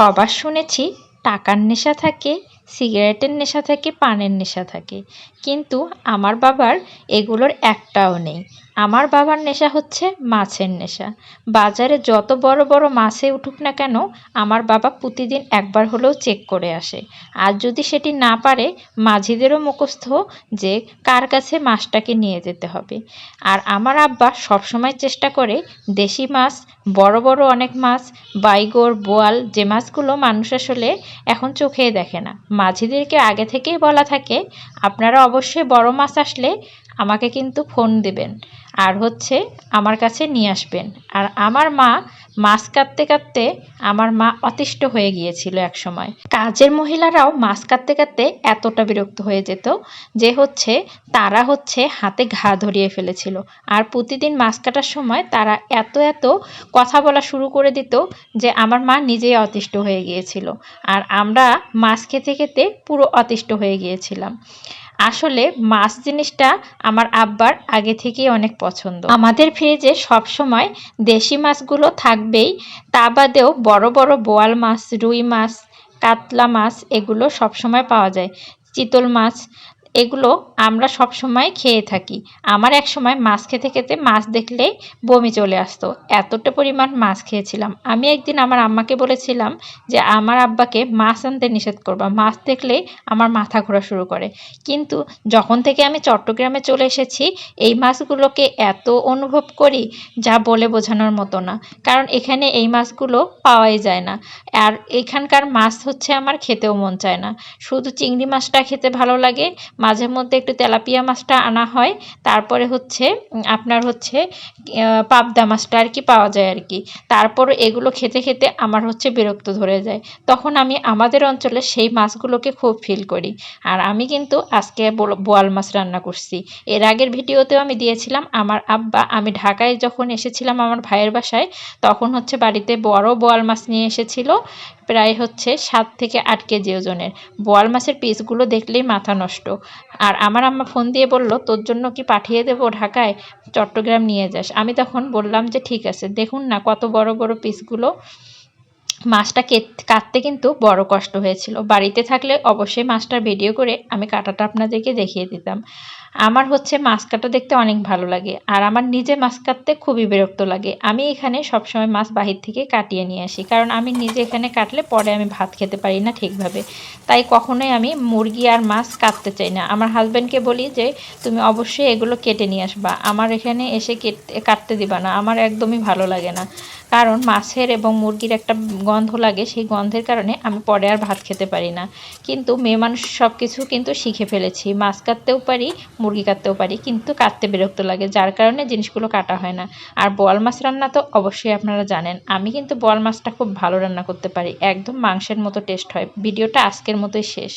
সবার শুনেছি টাকার নেশা থাকে, সিগারেটের নেশা থাকে, পানের নেশা থাকে। কিন্তু আমার বাবার এগুলোর একটাও নেই। আমার বাবার নেশা হচ্ছে মাছের নেশা। বাজারে যত বড় বড় মাছে উঠুক না কেন, আমার বাবা প্রতিদিন একবার হলেও চেক করে আসে। আর যদি সেটি না পারে, মাঝিদেরও মুখস্থ যে কার কাছে মাছটাকে নিয়ে যেতে হবে। আর আমার আব্বা সবসময় চেষ্টা করে দেশি মাছ, বড় বড় অনেক মাছ, বাইগর, বোয়াল যে মাছগুলো মানুষ আসলে এখন চোখে দেখে না। মাঝিদেরকে আগে থেকেই বলা থাকে, আপনারা অবশ্যই বড় মাছ আসলে আমাকে কিন্তু ফোন দেবেন। আর হচ্ছে আমার কাছে নিয়ে আসবেন। আর আমার মা মাছ কাটতে কাটতে আমার মা অতিষ্ঠ হয়ে গিয়েছিল এক সময় কাজের মহিলারাও মাছ কাটতে কাটতে এতটা বিরক্ত হয়ে যেত যে হচ্ছে তারা হচ্ছে হাতে ঘা ধরিয়ে ফেলেছিল। আর প্রতিদিন মাছ কাটার সময় তারা এত এত কথা বলা শুরু করে দিত যে আমার মা নিজেই অতিষ্ঠ হয়ে গিয়েছিল। আর আমরা মাছ খেতে খেতে পুরো অতিষ্ঠ হয়ে গিয়েছিলাম। আসলে মাছ জিনিসটা আমার আব্বার আগে থেকেই অনেক পছন্দ। আমাদের ফ্রিজে সবসময় দেশি মাছগুলো থাকবেই, তা বাদেও বড় বড় বোয়াল মাছ, রুই মাছ, কাতলা মাছ এগুলো সবসময় পাওয়া যায়। চিতল মাছ এগুলো আমরা সব সময় খেয়ে থাকি। আমার এক সময় মাছ খেতে খেতে মাছ দেখলেই বমি চলে আসতো। এতটা পরিমাণ মাছ খেয়েছিলাম। আমি একদিন আমার আম্মাকে বলেছিলাম যে, আমার আব্বাকে মাছ আনতে নিষেধ করবা। মাছ দেখলেই আমার মাথা ঘোরা শুরু করে। কিন্তু যখন থেকে আমি চট্টগ্রামে চলে এসেছি, এই মাছগুলোকে এত অনুভব করি যা বলে বোঝানোর মতো না। কারণ এখানে এই মাছগুলো পাওয়াই যায় না। আর এখানকার মাছ হচ্ছে আমার খেতেও মন চায় না। শুধু চিংড়ি মাছটা খেতে ভালো লাগে মাঝে মধ্যে একটু তেলাপিয়া মাছটা আনা হয়। তারপরে হচ্ছে আপনার হচ্ছে পাবদা মাছটা আর কি পাওয়া যায় আর কি। তারপর এগুলো খেতে খেতে আমার হচ্ছে বিরক্ত ধরে যায়। তখন আমি আমাদের অঞ্চলে সেই মাছগুলোকে খুব ফিল করি। আর আমি কিন্তু আজকে বোয়াল মাছ রান্না করছি। এর আগের ভিডিওতেও আমি দিয়েছিলাম, আমার আব্বা, আমি ঢাকায় যখন এসেছিলাম আমার ভাইয়ের বাসায়, তখন হচ্ছে বাড়িতে বড় বোয়াল মাছ নিয়ে এসেছিল। প্রায় হচ্ছে সাত থেকে আট কেজি ওজনের। বোয়াল মাছের পিসগুলো দেখলেই মাথা নষ্ট। আর আমার আম্মা ফোন দিয়ে বলল, তোর জন্য কি পাঠিয়ে দেবো ঢাকায়? চট্টগ্রাম নিয়ে যাস। আমি তখন বললাম যে, ঠিক আছে, দেখুন না কত বড় বড় পিসগুলো মাছটা কাটতে কিন্তু বড় কষ্ট হয়েছিল। বাড়িতে থাকলে অবশ্যই মাছটার ভিডিও করে আমি কাটাটা আপনাদেরকে দেখিয়ে দিতাম। আমার হচ্ছে মাছ কাটা দেখতে অনেক ভালো লাগে আর আমার নিজে মাছ কাটতে খুবই বিরক্ত লাগে। আমি এখানে সবসময় মাছ বাহির থেকে কাটিয়ে নিয়ে আসি, কারণ আমি নিজে এখানে কাটলে পরে আমি ভাত খেতে পারি না ঠিকভাবে। তাই কখনোই আমি মুরগি আর মাছ কাটতে চাই না। আমার হাজব্যান্ডকে বলি যে, তুমি অবশ্যই এগুলো কেটে নিয়ে আসবা। আমার এখানে এসে কেটে কাটতে দিবা না। আমার একদমই ভালো লাগে না। কারণ মাছের এবং মুরগির একটা গন্ধ লাগে, সেই গন্ধের কারণে আমি পরে আর ভাত খেতে পারি না। কিন্তু মেয়ে মানুষ সব কিছু কিন্তু শিখে ফেলেছি। মাছ কাটতেও পারি, মুরগি কাটতেও পারি, কিন্তু কাটতে বিরক্ত লাগে, যার কারণে জিনিসগুলো কাটা হয় না। আর বোয়াল মাছ রান্না তো অবশ্যই আপনারা জানেন, আমি কিন্তু বোয়াল মাছটা খুব ভালো রান্না করতে পারি, একদম মাংসের মতো টেস্ট হয়। ভিডিওটা আজকের মতোই শেষ।